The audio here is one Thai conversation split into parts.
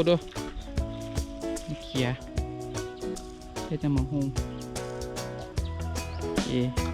โซ่ด้วยเขียเฮ็ดน้ำมันหงเอ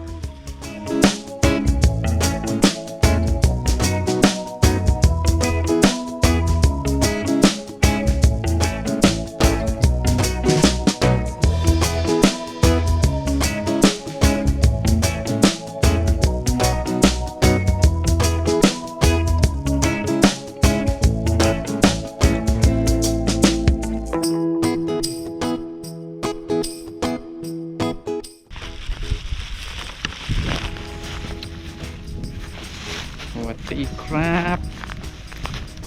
ครับ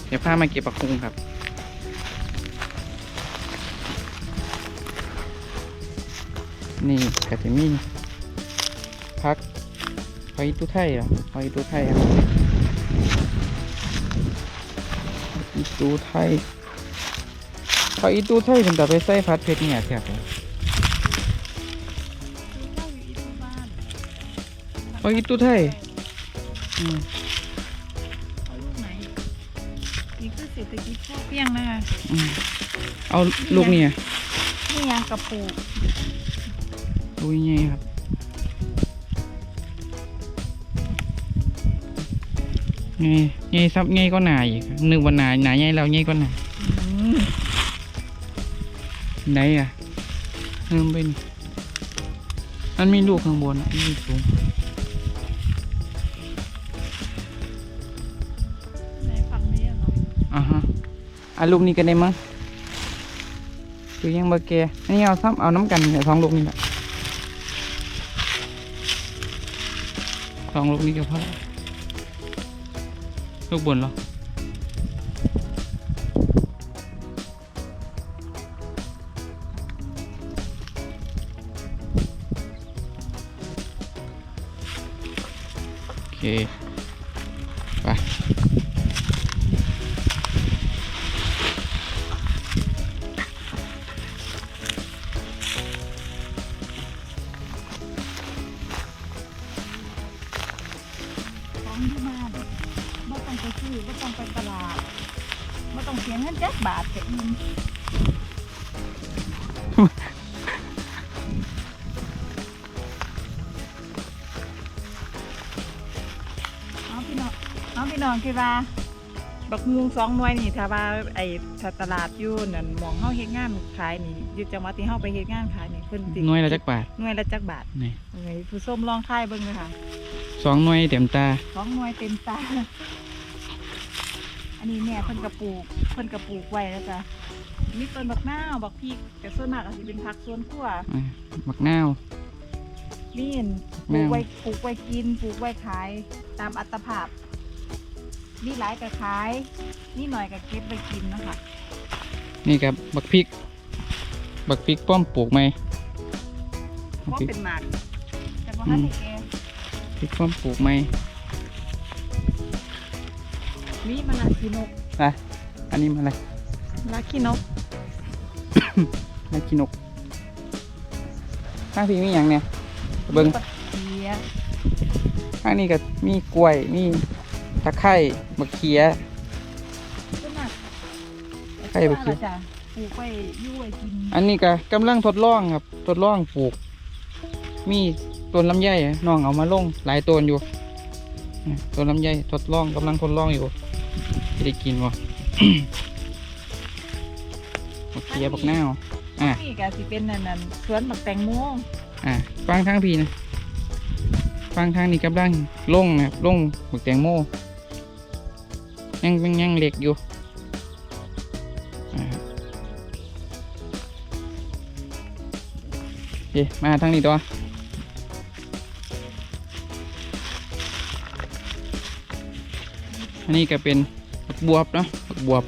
เดี๋ยวพามาเก็บปลาคุงครับ นี่กะจะมีพักหอยตุ้ไทยเหรอหอยตุ้ไทยครับหอยตุ้ไทยหอยตุ้ไทยเป็นแต่ไปใส่พัดเพชรเนี่ยแถบเลยหอยตุ้ไทยอืม นี่คือเศรษฐกิจพอเพียงนะคะอืมเอาลูกเนี่ยนี่ยังกระปูลูกยังไงครับ ไงไงซับไงก็หนาอีกนึกว่าหนาหนาไงแล้วไงก็หนาอืมไหนอะเพิ่มไปนี่มันมีลูกข้างบนอะมันมีสูง อะลูกนี้กันได้มั้งคือยังบะแกอันนี้เอาซ้ำเอาน้ำกันเนี่ยสองลูกนี่แหละสองลูกนี้ก็พอลูกบนเหรอโอเค นเอาพี่น้องเอาพี่น้องคือว่าบักมุงสองหน่วยนี่ถ้าว่าไอ้ถ้าตลาดอยู่นั่นหมองเฮาเฮ็ดงานขายนี่อยู่จังหวัดที่เฮาไปเฮ็ดงานขายนี่เพิ่นสิหน่วยละจักบาทหน่วยละจักบาทนี่เอ้ยผู้ส้มลองค่ายเบิ่งเลยค่ะสองหน่วยเต็มตาสองหน่วยเต็มตา อันนี้แม่เพิ่นกระปลูกเพิ่นกระปลูกไว้แล้วจ้ะมีต้นบักนาวบักพริกแต่ส่วนมากอาจจะเป็นผักสวนครัวอะบักนาวมีเห็นปแม่ลูกนไว้ปลูกไว้กินปลูกไว้ขายตามอัตภาพมีหลายก็ขายนี่หน่อยก็เก็บไปกินเนาะคะนี่ครับบักพริก บักพริกป้อมปลูกไหมบักว่าพริกเป็นหมากแต่ว่าให้แกพริกป้อมปลูกไหม มีมะนาวขี้นกอะอันนี้มาอะไรลาขี้นกนายกินกข้างพี่มีอย่างเนี่ยเบิ้งตะเกียบข้างนี้ก็มีกล้วยมีตะไคร้บักเขียส่วนมากใครไปกินจ้ะปลูกไว้อยู่ไว้กินอันนี้ก็กำลังทดลองครับ ทดลองปลูก มีต้นลำไยอะน้องเอามาลงหลายต้นอยู่อะต้นลำไยทดลองกำลังทดลองอยู่ จะได้กินวะบักเขียบักนาวอะนี่ก็สิเป็นนั่นนั่นสวนบักแตงโมอะฟังทางพี่นะฟังทางนี้กำลังลงนะครับลงบักแตงโมยังยังยังเล็กอยู่อ่าโอเคมาทางนี้ตัวอันนี้ก็เป็น บักบวบเนาะบักบวบ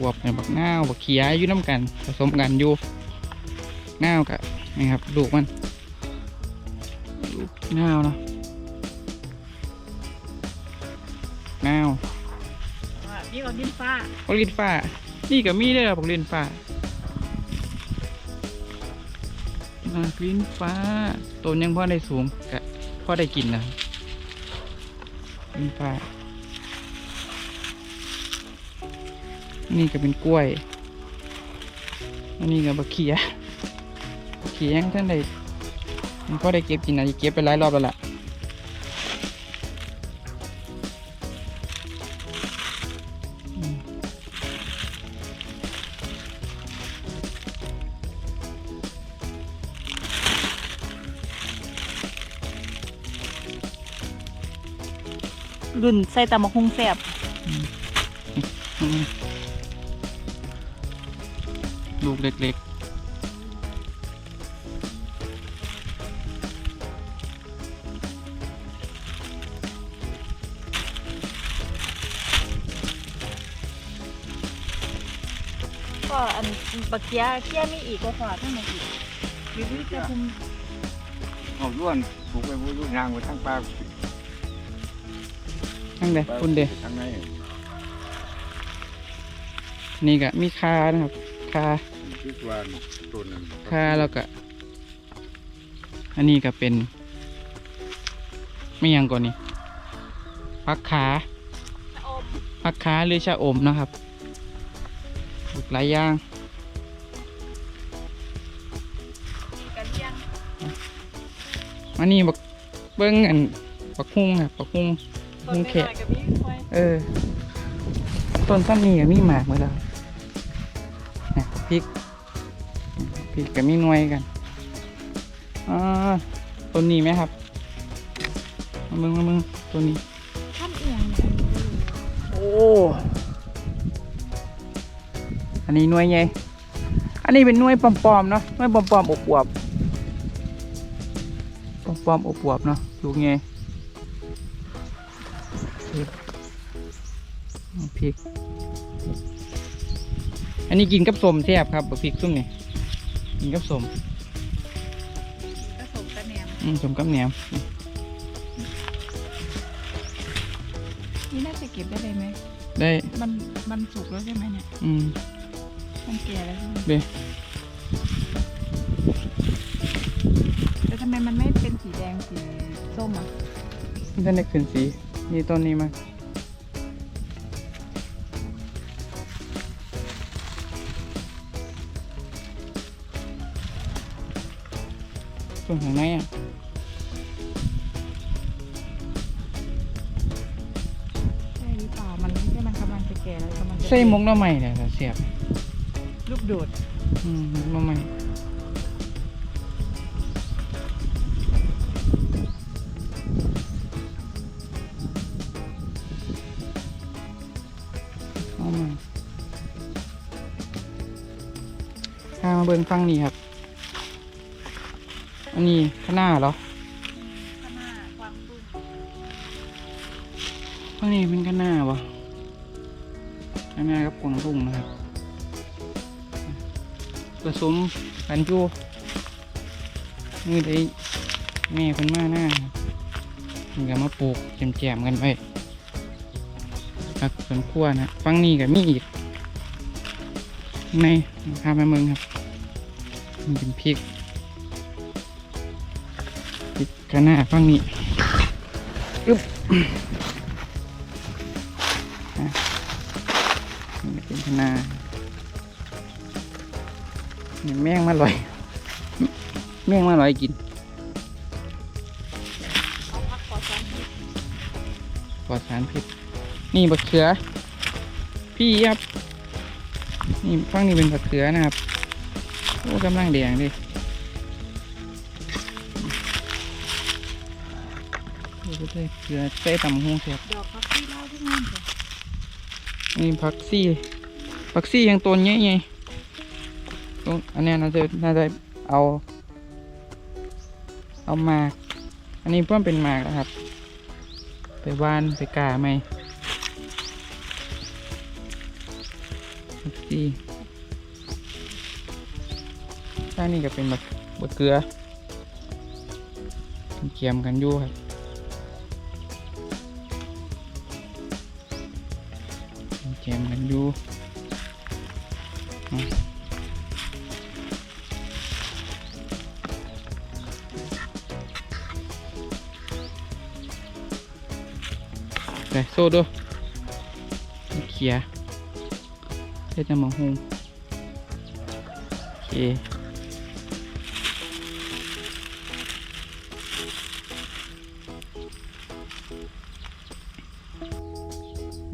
บวบเนี่ยบักนาวบักเขียอยู่น้ำกันผสมกันอยู่นาวกะนี่ครับลูกมันลูกนาวเนาะนาวอ่านี่ก็ดินฟ้าบักลินฟ้า นี่ก็มีเด้อบักลินฟ้าบักลินฟ้าต้นยังพอได้สูงกะพอได้กินนะ คุป้า นี่ก็เป็นกล้วย อันนี้ก็บะเขียเขียงท่านใดผมก็ได้เก็บกินนะเก็บไปหลายรอบแล้วล่ะ รุ่นใส่ตำมะฮุงแซ่บอืมลูกเล็กก็อันบักเกียเกียมีอีกก็ฝาทั้งหมดอีกวิธีจะคุมเอาล้วนปลูกไปบูรุนางไว้ทั้งปลาๆ ทั้งเด้คุณเด้ทั้งในนี่ก็มีคานะครับคาคือว่าต้นนั้นคาแล้วก็อันนี้ก็เป็นไม่ยังก่อนนี่พักขาพักขาหรือชะอมนะครับปลูกหลายอย่างกันเลี้ยงอันนี้บักเบิ้งอันบักฮุ้งครับบักฮุ้งต้น มุงไม่แขกน้อยกับมีค่อยเออ ต้นซ้ำนี่ก็มีหมากเหมือนเราเนี่ยพริกพริกก็มีหน่วยกันอ่าต้นนี้ไหมครับมาเบิ่งมาเบิ่งต้นนี้ท่านเอียงโอ้อันนี้หน่วยไงอันนี้เป็นหน่วยปลอมๆเนาะหน่วยปลอมๆอบอวบปลอมๆอบอวบเนาะลูกไง พริก อันนี้กินกับสมแซ่บครับบักพริกซุ่มนี่กินกับสมผสมกระแหนมอืมสมกับแหนมนี่น่าจะเก็บได้เลยไหมได้ มันมันสุกแล้วใช่ไหมเนี่ยอืมมันแก่แล้วใช่ไหมเด้แต่ทำไมมันไม่เป็นสีแดงสีส้มอะท่านได้ขึ้นสี นี่ต้นนี้มา ส่วนของไหนอะใช่หรือเปล่ามันไม่ใช่มันกำลังจะแก่แล้วกำลังจะใส่หมกหน้อใหม่เนี่ยเสียบลูกโดดอืมหมกหน้อใหม่เอามาพามาเบิ่งฟังนี่ครับ อันนี้ข้างหน้าเหรอข้างหน้าความตุ้มข้างนี้เป็นข้างหน้าปะข้างหน้ากับกวางตุ้งนะครับผสมกันอยู่มือได้แม่คนมาหน้าครับมันก็มาปลูกแจมๆกันไปครับสวนครัวนะฟังนี่กับมีอีกในพาไปเมืองครับมันเป็นพริก ข้างหน้าฟังนี้อึ๊บนี่เป็นคณะนี่แมงมาลอย แมงมาลอยกินกอสารพิษปลอดสารพิษนี่บักเขือ พี่ครับนี่ฟังนี่เป็นบักเขือนะครับ โอ้กำลังแดงเลยโอ้เเขือใส่ตำหงเสียบดอกพักที่เล่าที่นั่นจ้ะนี่ผักซี่ผักซี่ยังต้นใหญ่ไงตรงอันเนี้ยน่าจะน่าจะเอา เอาหมาก อันนี้เพิ่มเป็นหมากแล้วครับ ไปหว่านไปกาไหมผักซี่ข้างนี้ก็เป็นแบบบดเกลือเกียมกันอยู่ครับ แจมกันอยู่ไปโซ่ดูเขียฮ็ดน้ำมะฮุงโอเค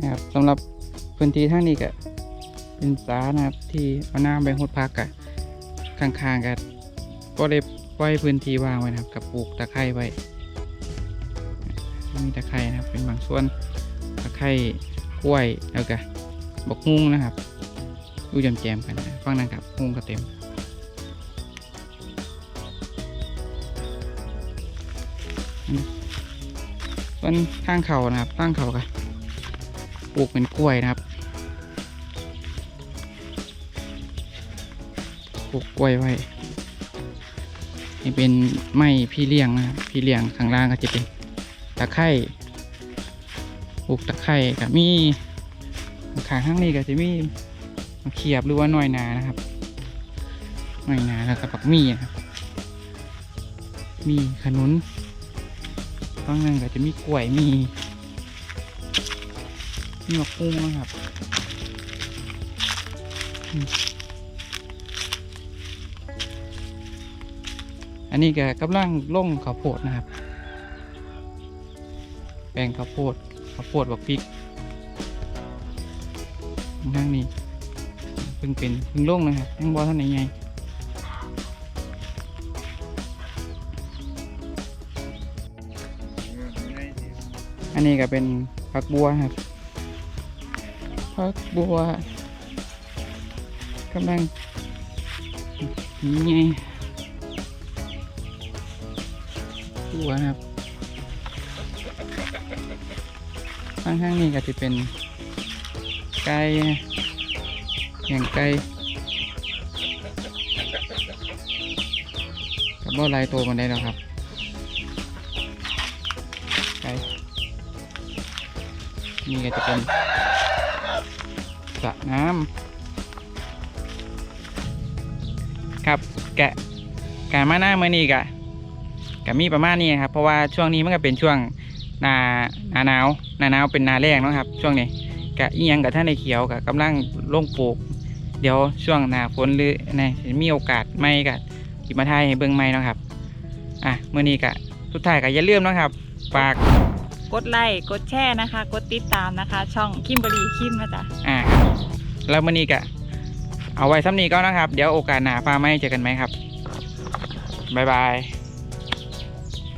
นะครับสำหรับ พื้นที่ทางนี้ก็เป็นสานะครับที่เอาน้ำไปหดพักกะข้างๆกันก็เลยปล่อยพื้นที่ว่างไว้นะครับกับปลูกตะไคร้ไว้มีตะไคร้นะครับเป็นบางส่วนตะไคร้กล้วยแล้วก็บกฮุ้งนะครับดูจำแจมๆกันนะฟังนั่นกับฮุ้งก็เต็มอืมส่วนข้างเขานะครับข้างเขาก็ปลูกเป็นกล้วยนะครับ ลูกกล้วยไว้ นี่เป็นไม้พี่เลี้ยงนะพี่เลี้ยงข้างล่างก็จะเป็นตะไคร่ปลูกตะไคร่กับมีขางข้างนี้ก็จะมีมเขียบหรือว่าน้อยนานะครับน้อยนาแล้วก็ปักมีนะครับ มีขนุนข้างนั้นก็จะมีกล้วยมีมีมะพุ้งนะครับ อันนี้ก็กำลังล่งข้าวโพดนะครับ แปลงข้าวโพดข้าวโพดบักพริกข้างนี้เพิ่งเป็นเพิ่งล่งนะครับยังบอท่านไหนไงอันนี้ก็เป็นผักบัวครับผักบัวกำลังนี่ไงัวนะครับข้างข้างๆนี้ก็จะเป็นไก่อย่างไก่กับบ่หลายตัวมันได้แล้วครับไก่นี่ก็จะเป็นสระน้ำครับแกะการมาหน้าเมื่อนี้กะ กะมีประมาณนี้ครับเพราะว่าช่วงนี้มันก็เป็นช่วงหนาหนาหนาวหนาหนาวเป็นหนาแรงเนาะครับ ช่วงนี้กะอียังกับท่านในเขียวกะกำลังลงปลูก เดี๋ยวช่วงหนาฝนหรือในมีโอกาสไม่กะจิมาทายให้เบิ่งไม่นาะครับอะเมื่อนี้กะสุดท้ายกะอย่าลืมเนาะครับฝากกดไลค์กดแชร์นะคะ กดติดตามนะคะ ช่องคิมบรีคิมนะจ๊ะอ่าครับแล้วมื่อนี้กะเอาไว้ซ้ำนี้ก็นะครับ เดี๋ยวโอกาสหนาฟ้าไม่เจอกันไหมครับบ๊ายบาย